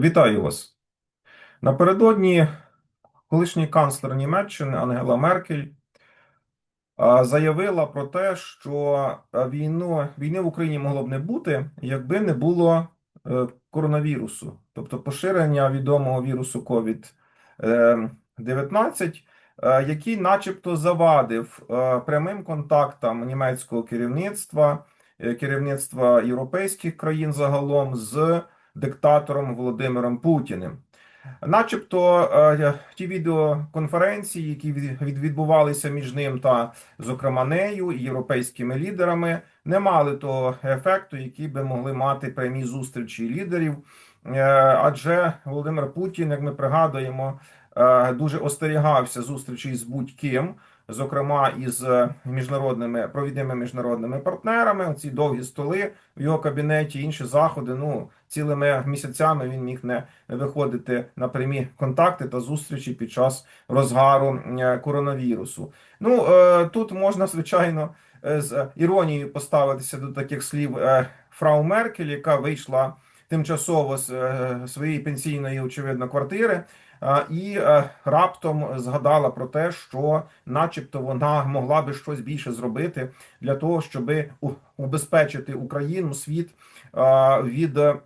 Вітаю вас. Напередодні колишній канцлер Німеччини Ангела Меркель заявила про те, що війну, війни в Україні могло б не бути, якби не було е, коронавірусу, тобто поширення відомого вірусу COVID-19, е, який начебто завадив е, прямим контактам німецького керівництва, е, керівництва європейських країн загалом з диктатором Володимиром Путіним. Начебто е, ті відеоконференції, які від- від- відбувалися між ним та, зокрема, нею і європейськими лідерами, не мали того ефекту, який би могли мати прямі зустрічі лідерів. Е, Адже Володимир Путін, як ми пригадуємо, е, дуже остерігався зустрічей з будь-ким, зокрема із е, міжнародними провідними міжнародними партнерами. Ці довгі столи в його кабінеті, інші заходи. Ну цілими місяцями він міг не виходити на прямі контакти та зустрічі під час розгару е, коронавірусу. Ну е, тут можна звичайно з іронією поставитися до таких слів фрау Меркель, яка вийшла тимчасово з своєї пенсійної, очевидно, квартири. І е, раптом згадала про те, що, начебто, вона могла би щось більше зробити для того, щоб убезпечити Україну, світ від е,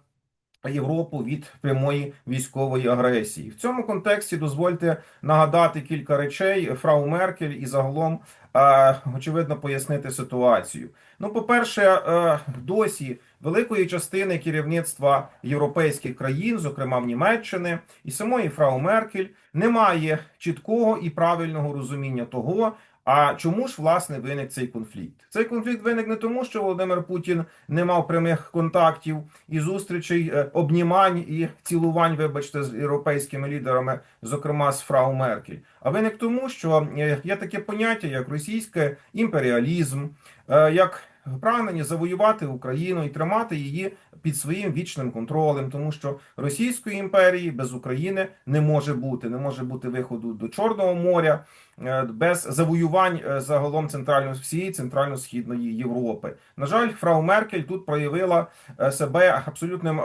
Європу від прямої військової агресії. В цьому контексті дозвольте нагадати кілька речей Фрау Меркель і загалом е, очевидно пояснити ситуацію. Ну, по-перше, е, досі великої частини керівництва європейських країн, зокрема в Німеччини, і самої Фрау Меркель, немає чіткого і правильного розуміння того. А чому ж власне виник цей конфлікт? Цей конфлікт виник не тому, що Володимир Путін не мав прямих контактів і зустрічей, е, обнімань і цілувань, вибачте, з європейськими лідерами, зокрема з Фрау Меркель. А виник тому, що е, є таке поняття, як російський імперіалізм, е, як прагнення завоювати Україну і тримати її під своїм вічним контролем, тому що Російської імперії без України не може бути, не може бути виходу до Чорного моря е, без завоювань е, загалом центрально всієї центрально-східної Європи. На жаль, фрау Меркель тут проявила е, себе абсолютним.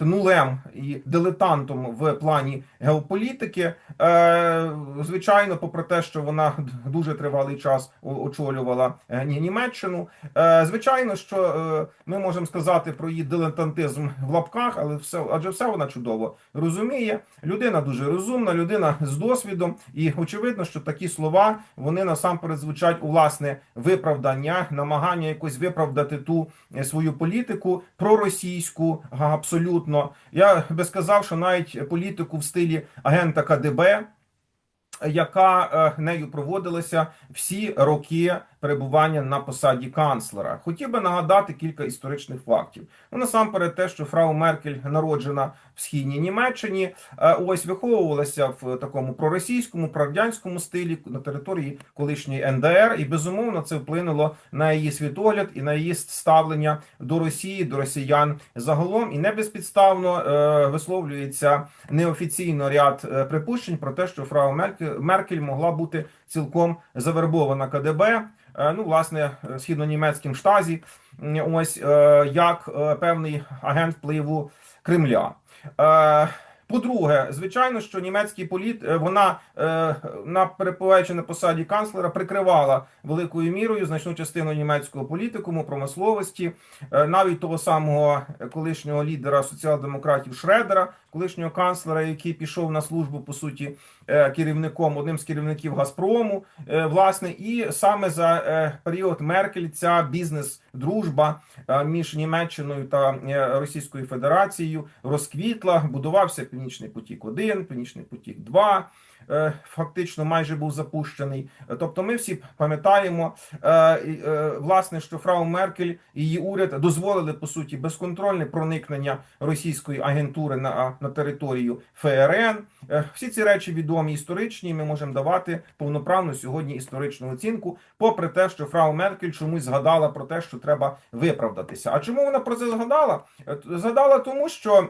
Нулем і дилетантом в плані геополітики. Е, звичайно, попри те, що вона дуже тривалий час очолювала е, Ні- Німеччину. Е, звичайно, що ми можемо сказати про її дилетантизм в лапках, але все, адже все вона чудово розуміє. Людина дуже розумна, людина з досвідом, і очевидно, що такі слова вони насамперед звучать у власне виправдання, намагання якось виправдати ту свою політику проросійську, га, абсолютно. Я би сказав, що навіть політику в стилі агента КДБ, яка е, нею проводилася всі роки перебування на посаді канцлера. Хотів би нагадати кілька історичних фактів. Ну, насамперед, те, що фрау Меркель народжена в східній Німеччині, е, ось виховувалася в такому проросійському, прорадянському стилі на території колишньої НДР, і безумовно це вплинуло на її світогляд і на її ставлення до Росії, до росіян загалом. І не безпідставно е, висловлюється неофіційно ряд е, припущень про те, що фрау Меркель, Меркель могла бути цілком завербована КДБ. Е, Ну, власне, е, східно-німецьким штазі, ось е, як певний агент впливу Кремля. По-друге, звичайно, що німецький політ е, вона е, на перебуваючи на посаді канцлера прикривала великою мірою значну частину німецького політикуму, промисловості, е, навіть того самого колишнього лідера соціал-демократів Шредера, колишнього канцлера, який пішов на службу по суті керівником, одним з керівників Газпрому, власне, і саме за період Меркель ця бізнес-дружба між Німеччиною та Російською Федерацією розквітла, будувався Північний потік 1 Північний потік 2 е, Фактично майже був запущений. Тобто, ми всі пам'ятаємо е, е, власне, що Фрау Меркель і її уряд дозволили по суті безконтрольне проникнення російської агентури на, на територію ФРН. Всі ці речі відомі історичні. Ми можемо давати повноправну сьогодні історичну оцінку, попри те, що Фрау Меркель чомусь згадала про те, що треба виправдатися. А чому вона про це згадала? Згадала тому, що.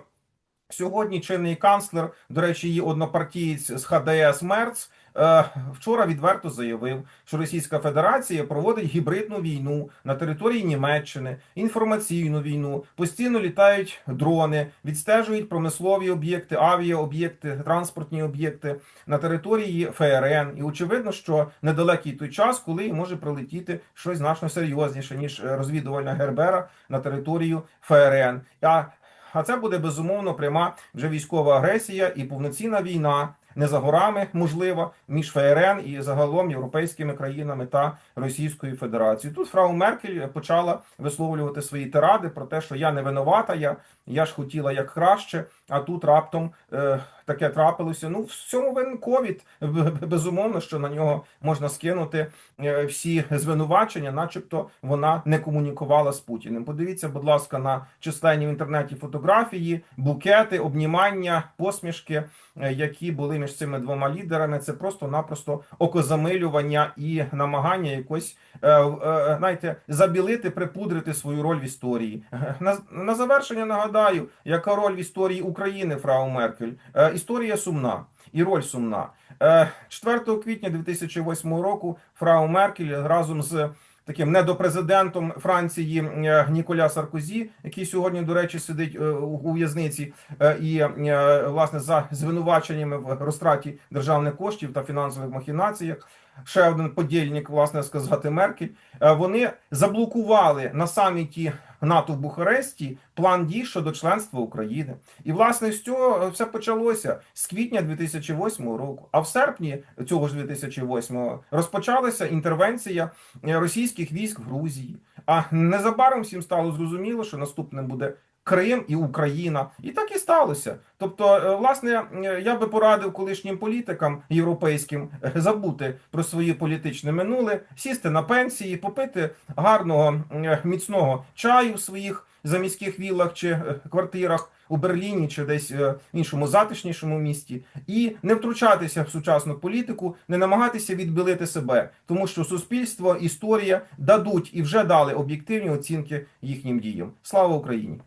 Сьогодні чинний канцлер, до речі, її однопартієць з ХДС Мерц, е, вчора відверто заявив, що Російська Федерація проводить гібридну війну на території Німеччини, інформаційну війну, постійно літають дрони, відстежують промислові об'єкти, авіаоб'єкти, транспортні об'єкти на території ФРН. І очевидно, що недалекий той час, коли може прилетіти щось значно серйозніше ніж розвідувальна Гербера на територію ФРН. А, а це буде безумовно пряма вже військова агресія і повноцінна війна. Не за горами можлива між ФРН і загалом європейськими країнами та Російською Федерацією. Тут фрау Меркель почала висловлювати свої тиради про те, що я не винувата, я, я ж хотіла як краще, а тут раптом е, таке трапилося. Ну, в цьому винен ковід. Безумовно, що на нього можна скинути е, всі звинувачення, начебто вона не комунікувала з Путіним. Подивіться, будь ласка, на численні в інтернеті фотографії, букети, обнімання, посмішки, е, які були між цими двома лідерами. Це просто-напросто окозамилювання і намагання якось е, е, знаєте, забілити, припудрити свою роль в історії. На, на завершення нагадаю, яка роль в історії України, фрау Меркель. Е, Історія сумна і роль сумна. Е, 4 квітня 2008 року фрау Меркель разом з таким недопрезидентом Франції е, Ніколя Саркозі, який сьогодні, до речі, сидить е, у в'язниці, е, і власне за звинуваченнями в розтраті державних коштів та фінансових махінаціях. Ще один подільник, власне сказати, Меркель. Вони заблокували на саміті НАТО в Бухаресті план дій щодо членства України. І власне з цього все почалося з квітня 2008 року. А в серпні цього ж 2008 розпочалася інтервенція е, російських військ в Грузії. А незабаром всім стало зрозуміло, що наступним буде. Крим і Україна, і так і сталося. Тобто, е, власне, е, я би порадив колишнім політикам європейським е, забути про своє політичне минуле, сісти на пенсії, попити гарного міцного чаю в своїх заміських віллах чи квартирах у Берліні чи десь в іншому затишнішому місті, і не втручатися в сучасну політику, не намагатися відбілити себе, тому що суспільство, історія дадуть і вже дали об'єктивні оцінки їхнім діям. Слава Україні!